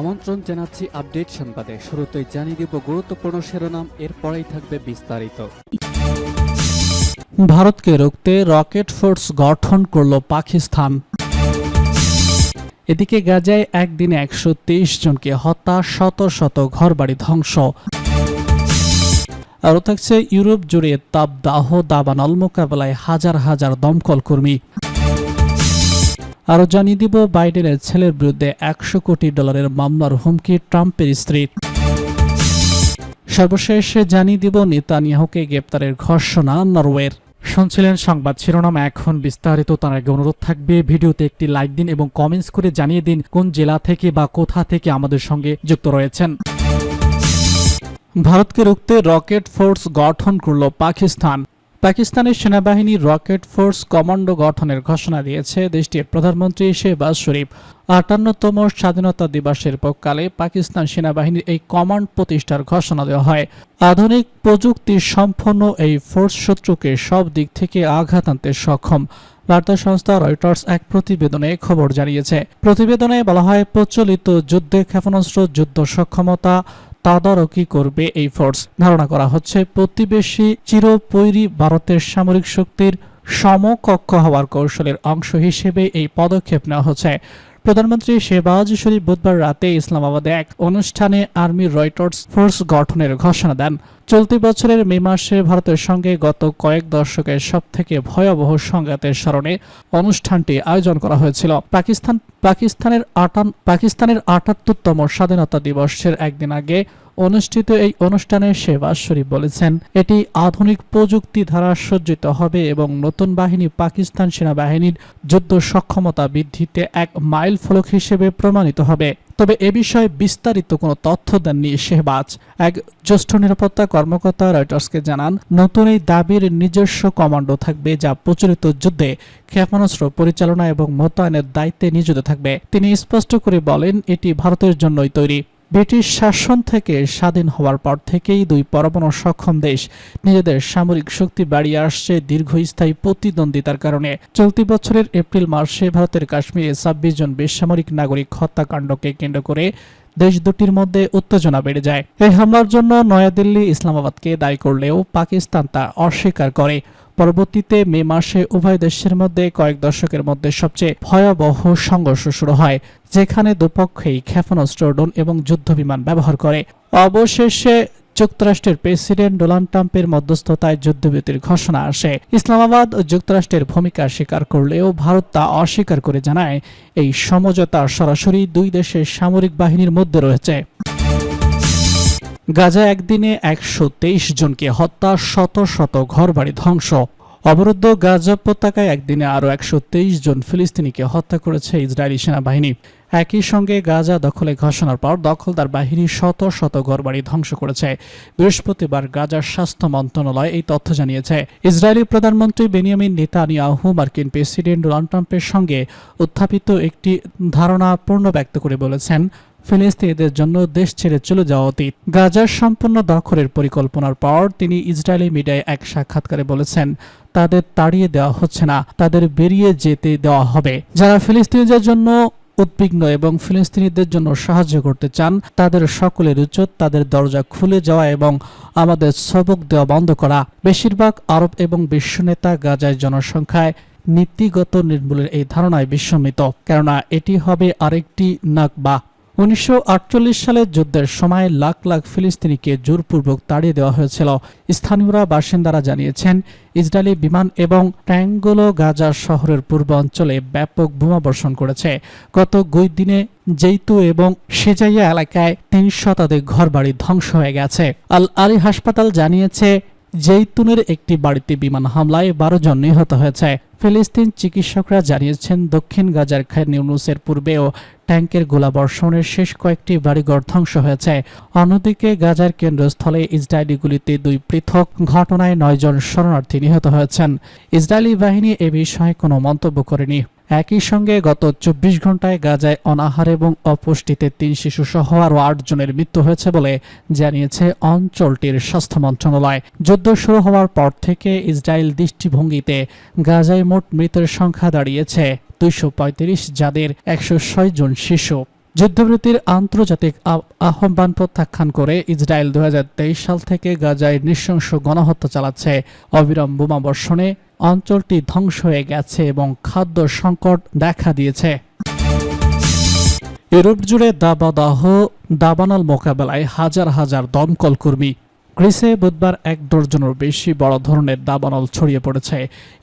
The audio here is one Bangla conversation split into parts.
আমন্ত্রণ জানাচ্ছি আপডেট সংবাদে। শুরুতেই জানিয়ে দিব গুরুত্বপূর্ণ শিরোনাম, এরপরেই থাকবে বিস্তারিত। ভারতকে রুখতে রকেট ফোর্স গঠন করল পাকিস্তান। এদিকে গাজায় একদিনে একশো তেইশ জনকে হত্যা, শত শত ঘরবাড়ি ধ্বংস। আরও থাকছে ইউরোপ জুড়ে তাপদাহ, দাবানল মোকাবেলায় হাজার হাজার দমকল কর্মী আরও জানিয়ে দিব বাইডেনের ছেলের বিরুদ্ধে একশো কোটি ডলারের মামলার হুমকি ট্রাম্পের স্ত্রীর। সর্বশেষে জানিয়ে দিব নেতানিয়াহুকে গ্রেপ্তারের ঘোষণা নরওয়ের। শুনছিলেন সংবাদ শিরোনাম এখন বিস্তারিত তার আগে অনুরোধ থাকবে ভিডিওতে একটি লাইক দিন এবং কমেন্টস করে জানিয়ে দিন কোন জেলা থেকে বা কোথা থেকে আমাদের সঙ্গে যুক্ত রয়েছেন। ভারতকে রুখতে রকেট ফোর্স গঠন করল পাকিস্তান। পাকিস্তানের সেনাবাহিনী রকেট ফোর্স কমান্ডো গঠনের ঘোষণা দিয়েছে দেশটির প্রধানমন্ত্রী শেহবাজ শরীফ। আটান্নতম স্বাধীনতা দিবসের পক্ষকালে পাকিস্তান সেনাবাহিনীর এই কমান্ড প্রতিষ্ঠার ঘোষণা দেওয়া হয়। আধুনিক প্রযুক্তি সম্পন্ন এই ফোর্স শত্রুকে সব দিক থেকে আঘাত আনতে সক্ষম। বার্তা সংস্থা রয়টার্স এক প্রতিবেদনে খবর জানিয়েছে। প্রতিবেদনে বলা হয়, প্রচলিত যুদ্ধে ক্ষেপণাস্ত্র, যুদ্ধ সক্ষমতা তদারকি করবে এই ফোর্স। ধারণা করা হচ্ছে, প্রতিবেশী চিরপৈরী ভারতের সামরিক শক্তির সমকক্ষ হওয়ার কৌশলের অংশ হিসেবে এই পদক্ষেপ নেওয়া হচ্ছে। প্রধানমন্ত্রী শেবাজ শরীফ বুধবার রাতে ইসলামাবাদে এক অনুষ্ঠানে আর্মি রয়টার্স ফোর্স গঠনের ঘোষণা দেন। চলতি বছরের মে মাসে ভারতের সঙ্গে গত কয়েক দশকের সব থেকে ভয়াবহ সংঘাতের স্মরণে অনুষ্ঠানটি আয়োজন করা হয়েছিল। পাকিস্তান পাকিস্তানের আটান পাকিস্তানের আটাত্তরতম স্বাধীনতা দিবসের একদিন আগে অনুষ্ঠিত এই অনুষ্ঠানে শেবাজ শরীফ বলেছেন, এটি আধুনিক প্রযুক্তি দ্বারা সজ্জিত হবে এবং নতুন বাহিনী পাকিস্তান সেনাবাহিনীর যুদ্ধ সক্ষমতা বৃদ্ধিতে এক মাইল ফলক হিসেবে প্রমাণিত হবে। তবে এ বিষয়ে বিস্তারিত কোনো তথ্য দেননি শেহবাজ। এক জ্যেষ্ঠ নিরাপত্তা কর্মকর্তা রয়টার্সকে জানান, নতুন এই দাবির নিজস্ব কমান্ডো থাকবে যা প্রচলিত যুদ্ধে ক্ষেপণাস্ত্র পরিচালনা এবং মোতায়েনের দায়িত্বে নিয়োজিত থাকবে। তিনি স্পষ্ট করে বলেন, এটি ভারতের জন্যই তৈরি। ব্রিটিশ শাসন থেকে স্বাধীন হওয়ার পর থেকেই দুই পরমাণু সক্ষম দেশ নিজেদের সামরিক শক্তি বাড়িয়ে আসছে দীর্ঘস্থায়ী প্রতিদ্বন্দ্বিতার কারণে। চলতি বছরের এপ্রিল মাসে ভারতের কাশ্মীরে ছাব্বিশ জন বেসামরিক নাগরিক হত্যাকাণ্ডকে কেন্দ্র করে দেশ দুটির মধ্যে উত্তেজনা বেড়ে যায়। এই হামলার জন্য নয়াদিল্লি ইসলামাবাদকে দায়ী করলেও পাকিস্তান তা অস্বীকার করে। পরবর্তীতে মে মাসে উভয় দেশের মধ্যে কয়েক দশকের মধ্যে সবচেয়ে ভয়াবহ সংঘর্ষ শুরু হয়, যেখানে দুপক্ষেই ক্ষেপণাস্ত্র, ড্রোন এবং যুদ্ধবিমান ব্যবহার করে। অবশেষে যুক্তরাষ্ট্রের প্রেসিডেন্ট ডোনাল্ড ট্রাম্পের মধ্যস্থতায় যুদ্ধবিরতির ঘোষণা আসে। ইসলামাবাদ যুক্তরাষ্ট্রের ভূমিকা স্বীকার করলেও ভারত তা অস্বীকার করে জানায়, এই সমঝোতা সরাসরি দুই দেশের সামরিক বাহিনীর মধ্যে রয়েছে। গাজা একদিনে একশো তেইশ জনকে হত্যা, শত শত ঘরবাড়ি ধ্বংস। অবরুদ্ধ গাজা উপত্যকায় একদিনে আরও একশো তেইশ জন ফিলিস্তিনিকে হত্যা করেছে ইসরায়েলি সেনাবাহিনী। একই সঙ্গে গাজা দখলে ঘোষণার পর দখলদার বাহিনী শত শত ঘরবাড়ি ধ্বংস করেছে। বৃহস্পতিবার গাজার স্বাস্থ্য মন্ত্রণালয় এই তথ্য জানিয়েছে। ইসরায়েলি প্রধানমন্ত্রী বেনিয়ামিন নেতানিয়াহু মার্কিন প্রেসিডেন্ট ডোনাল্ড ট্রাম্পের সঙ্গে উত্থাপিত একটি ধারণা পূর্ণ ব্যক্ত করে বলেছেন ফিলিস্তিনিদের জন্য দেশ ছেড়ে চলে যাওয়া অতীত। গাজার সম্পূর্ণ দখলের পরিকল্পনার পর তিনি ইসরায়েলি মিডিয়ায় এক সাক্ষাৎকারে বলেছেন, তাদের তাড়িয়ে দেওয়া হচ্ছে না, তাদের বেরিয়ে যেতে দেওয়া হবে। যারা ফিলিস্তিনিদের জন্য উদ্বিগ্ন এবং ফিলিস্তিনিদের জন্য সাহায্য করতে চান, তাদের সকলের উচিত তাদের দরজা খুলে যাওয়া এবং আমাদের সবক দেওয়া বন্ধ করা। বেশিরভাগ আরব এবং বিশ্ব নেতা গাজায় জনসংখ্যায় নীতিগত নির্মূলের এই ধারণায় বিস্মিত। কেননা, এটি হবে আরেকটি নাকবা উনিশশো আটচল্লিশ সালের যুদ্ধের সময় লাখ লাখ ফিলিস্তিনিকে জোরপূর্বক তাড়িয়ে দেওয়া হয়েছিল। স্থানীয়রা বাসিন্দারা জানিয়েছেন, ইসরায়েলি বিমান এবং ট্যাঙ্গোলো গাজা শহরের পূর্ব অঞ্চলে ব্যাপক বোমাবর্ষণ করেছে। গত দুই দিনে জেইতু এবং সেজাইয়া এলাকায় তিন শতাধিক ঘরবাড়ি ধ্বংস হয়ে গেছে। আল আলী হাসপাতাল জানিয়েছে জেইতুনের একটি বাড়িতে বিমান হামলায় বারো জন নিহত হয়েছে। ফিলিস্তিন চিকিৎসকরা জানিয়েছেন, দক্ষিণ গাজার খান ইউনুসের পূর্বেও ট্যাঙ্কের গোলাবর্ষণের শেষ কয়েকটি বাড়িঘর ধ্বংস হয়েছে। অন্যদিকে গাজার কেন্দ্রস্থলে ইসরায়েলি গুলিতে দুই পৃথক ঘটনায় নয়জন শরণার্থী নিহত হয়েছেন। ইসরায়েলি বাহিনী এ বিষয়ে কোনো মন্তব্য করেনি। একই সঙ্গে গত চব্বিশ ঘন্টায় গাজায় অনাহার এবং অপুষ্টিতে তিন শিশু সহ আরও আট জনের মৃত্যু হয়েছে বলে জানিয়েছে অঞ্চলটির স্বাস্থ্য মন্ত্রণালয়। যুদ্ধ শুরু হওয়ার পর থেকে ইসরায়েল দৃষ্টিভঙ্গিতে গাজায় মোট মৃতের সংখ্যা দাঁড়িয়েছে। দুইশো পঁয়ত্রিশ যাদের একশো ছয় জন শিশু। যুদ্ধবিরতির আন্তর্জাতিক আহ্বান প্রত্যাখ্যান করে ইসরায়েল দু হাজার তেইশ সাল থেকে গাজায় নৃশংস গণহত্যা চালাচ্ছে। অবিরাম বোমাবর্ষণে অঞ্চলটি ধ্বংস হয়ে গেছে এবং খাদ্য সংকট দেখা দিয়েছে। ইউরোপ জুড়ে দাবাদাহ, দাবানাল মোকাবেলায় হাজার হাজার দমকল কর্মী গ্রিসে বুধবার এক ডজনেরও বেশি বড় ধরনের দাবানল ছড়িয়ে পড়েছে।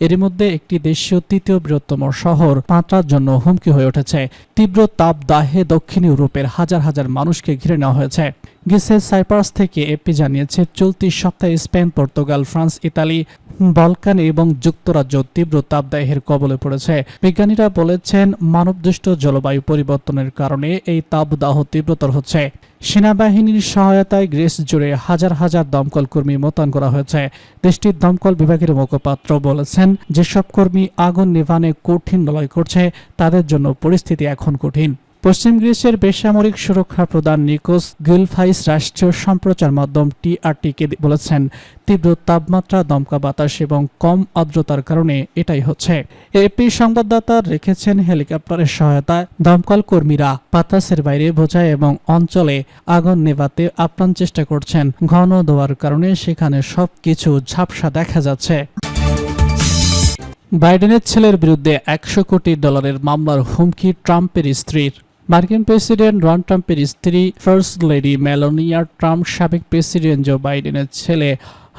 এর মধ্যে একটি দেশীয় তৃতীয় বৃহত্তম শহর পাঁচটার জন্য হুমকি হয়ে উঠেছে। তীব্র তাপ দাহে দক্ষিণ ইউরোপের হাজার হাজার মানুষকে ঘিরে নেওয়া হয়েছে। গ্রিসের সাইপ্রাস থেকে এপি জানিয়েছে, চলতি সপ্তাহে Spain, Portugal, France, Italy, Balkan এবং যুক্তরাজ্য তীব্র তাপদাহের কবলে পড়েছে। বিজ্ঞানীরা বলেছেন, মানবদৃষ্ট জলবায়ু পরিবর্তনের কারণে এই তাপদাহ তীব্রতর হচ্ছে। সেনাবাহিনীর সহায়তায় গ্রিস জুড়ে হাজার হাজার দমকল কর্মী মোতায়েন করা হয়েছে। দেশটির দমকল বিভাগের মুখপাত্র বলেছেন, যেসব কর্মী আগুন নিভানে কঠিন লড়াই করছে, তাদের জন্য পরিস্থিতি এখন কঠিন। পশ্চিম গ্রিসের বেসামরিক সুরক্ষা প্রদান নিকোস গিলফাইস রাষ্ট্রীয় সম্প্রচার মাধ্যম টিআরটিকে বলেছেন, তীব্র তাপমাত্রা, দমকা বাতাস এবং কম আর্দ্রতার কারণে এটাই হচ্ছে। এপি সংবাদদাতা রেখেছেন হেলিকপ্টারের সহায়তায় দমকল কর্মীরা বাতাসের বাইরে বোঝায় এবং অঞ্চলে আগুন নেভাতে আপ্রাণ চেষ্টা করছেন। ঘন দেওয়ার কারণে সেখানে সবকিছু ঝাপসা দেখা যাচ্ছে। বাইডেনের ছেলের বিরুদ্ধে একশো কোটি ডলারের মামলার হুমকি ট্রাম্পের স্ত্রীর। মার্কিন প্রেসিডেন্ট ডোনাল্ড ট্রাম্পের স্ত্রী ফার্স্ট লেডি মেলোনিয়া ট্রাম্প সাবেক প্রেসিডেন্ট জো বাইডেনের ছেলে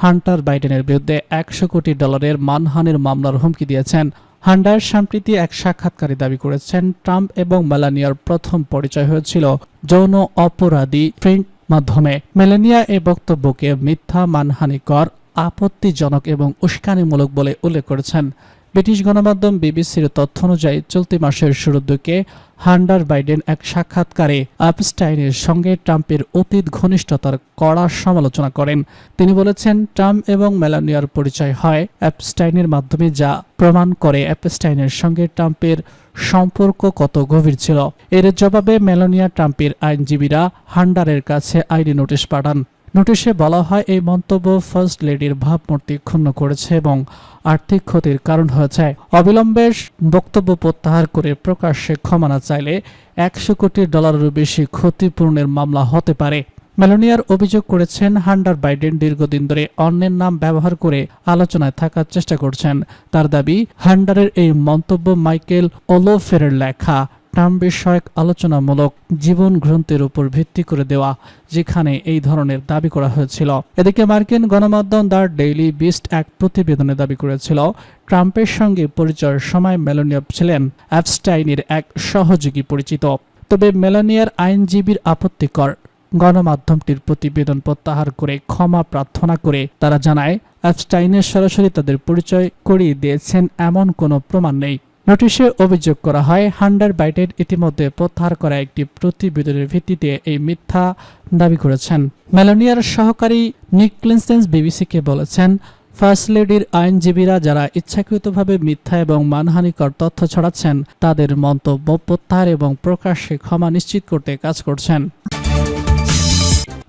হান্টার বাইডেনের বিরুদ্ধে একশো কোটি ডলারের মানহানির মামলার হুমকি দিয়েছেন। হান্ডার সম্প্রতি এক সাক্ষাৎকারে দাবি করেছেন, ট্রাম্প এবং মেলানিয়ার প্রথম পরিচয় হয়েছিল যৌন অপরাধী প্রিন্ট মাধ্যমে। মেলানিয়া এই বক্তব্যকে মিথ্যা, মানহানিকর, আপত্তিজনক এবং উস্কানিমূলক বলে উল্লেখ করেছেন। ব্রিটিশ গণমাধ্যম বিবিসির তথ্য অনুযায়ী চলতি মাসের শুরুর দিকে হান্ডার বাইডেন এক সাক্ষাৎকারে আপস্টাইনের সঙ্গে ট্রাম্পের অতীত ঘনিষ্ঠতার কড়া সমালোচনা করেন। তিনি বলেছেন, ট্রাম্প এবং মেলানিয়ার পরিচয় হয় অ্যাপস্টাইনের মাধ্যমে, যা প্রমাণ করে অ্যাপস্টাইনের সঙ্গে ট্রাম্পের সম্পর্ক কত গভীর ছিল। এর জবাবে মেলানিয়া ট্রাম্পের আইনজীবীরা হান্ডারের কাছে আইনি নোটিশ পাঠান। নোটিশে বলা হয়, এই মন্তব্য ফার্স্ট লেডির ভাবমূর্তি ক্ষুণ্ণ করেছে এবং আর্থিক ক্ষতির কারণ হয়েছে। অবিলম্বে বক্তব্য প্রত্যাহার করে প্রকাশ্যে ক্ষমা না চাইলে একশো কোটি ডলারেরও বেশি ক্ষতিপূরণের মামলা হতে পারে। মেলোনিয়ার অভিযোগ করেছেন, হান্ডার বাইডেন দীর্ঘদিন ধরে অন্যের নাম ব্যবহার করে আলোচনায় থাকার চেষ্টা করছেন। তার দাবি, হান্ডারের এই মন্তব্য মাইকেল ওলোফেরের লেখা। ট্রাম্প বিষয়ক আলোচনামূলক জীবন গ্রন্থের উপর ভিত্তি করে দেওয়া, যেখানে এই ধরনের দাবি করা হয়েছিল। এদিকে মার্কিন গণমাধ্যম দ্য ডেইলি বিস্ট এক প্রতিবেদনে দাবি করেছিল, ট্রাম্পের সঙ্গে পরিচয়ের সময় মেলোনিয়া ছিলেন অ্যাপস্টাইনের এক সহযোগী পরিচিত। তবে মেলানিয়ার আইনজীবীর আপত্তিকর গণমাধ্যমটির প্রতিবেদন প্রত্যাহার করে ক্ষমা প্রার্থনা করে তারা জানায়, অ্যাপস্টাইনের সরাসরি তাদের পরিচয় করিয়ে দিয়েছেন এমন কোনো প্রমাণ নেই। নোটিশে অভিযোগ করা হয়, হান্ডার বাইডেন ইতিমধ্যে প্রত্যাহার করা একটি প্রতিবেদনের ভিত্তিতে এই মিথ্যা দাবি করেছেন। মেলোনিয়ার সহকারী নিক বিবিসিকে বলেছেন, ফার্স্ট লেডির আইনজীবীরা যারা ইচ্ছাকৃতভাবে মিথ্যা এবং মানহানিকর তথ্য ছড়াচ্ছেন, তাদের মন্তব্য প্রত্যাহার এবং প্রকাশ্যে ক্ষমা নিশ্চিত করতে কাজ করছেন।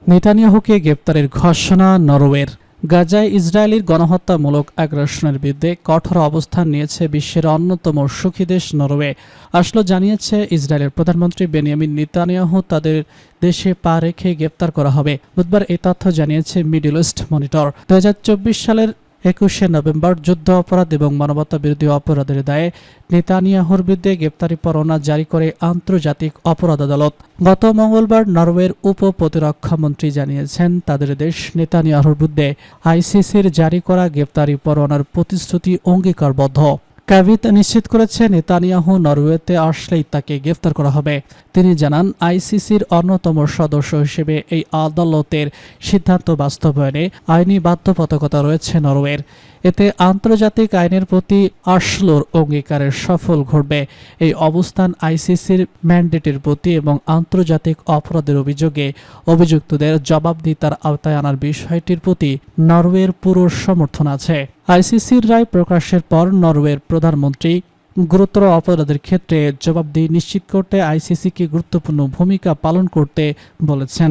নেতানিয়াহুকে গ্রেপ্তারের ঘোষণা, নরওয়ের। গাজায় ইসরায়েলের গণহত্যামূলক আগ্রাসনের বিরুদ্ধে কঠোর অবস্থান নিয়েছে বিশ্বের অন্যতম সুখী দেশ নরওয়ে। আসলো জানিয়েছে ইসরায়েলের প্রধানমন্ত্রী বেনিয়ামিন নিতানিয়াহু, তাদের দেশে পা রেখে গ্রেপ্তার করা হবে। বুধবার এই তথ্য জানিয়েছে মিডল ইস্ট মনিটর। দু হাজার চব্বিশ সালের একুশে নভেম্বর যুদ্ধ অপরাধ এবং মানবতা বিরোধী অপরাধের দায়ে নেতানিয়াহুর বিরুদ্ধে গ্রেপ্তারি পরোয়ানা জারি করে আন্তর্জাতিক অপরাধ আদালত। গত মঙ্গলবার নরওয়ের উপ প্রতিরক্ষা মন্ত্রী জানিয়েছেন, তাদের দেশ নেতানিয়াহুর বিরুদ্ধে আইসিসির জারি করা গ্রেপ্তারি পরোয়ানার প্রতিশ্রুতি অঙ্গীকারবদ্ধ। ক্যাভিত নিশ্চিত করেছে নেতানিয়াহু নরওয়েতে আসলেই তাকে গ্রেফতার করা হবে। তিনি জানান, আইসিসির অন্যতম সদস্য হিসেবে এই আদালতের সিদ্ধান্ত বাস্তবায়নে আইনি বাধ্যবাধকতা রয়েছে নরওয়ের। এতে আন্তর্জাতিক আইনের প্রতি আসলোর অঙ্গীকারের সফল ঘটবে। এই অবস্থান আইসিসির ম্যান্ডেটের প্রতি এবং আন্তর্জাতিক অপরাধের অভিযোগে অভিযুক্তদের জবাবদিহিতার আওতায় আনার বিষয়টির প্রতি নরওয়ের পুরো সমর্থন আছে। আইসিসির রায় প্রকাশের পর নরওয়ের প্রধানমন্ত্রী গুরুতর অপরাধের ক্ষেত্রে জবাবদিহি নিশ্চিত করতে আইসিসিকে গুরুত্বপূর্ণ ভূমিকা পালন করতে বলেছেন।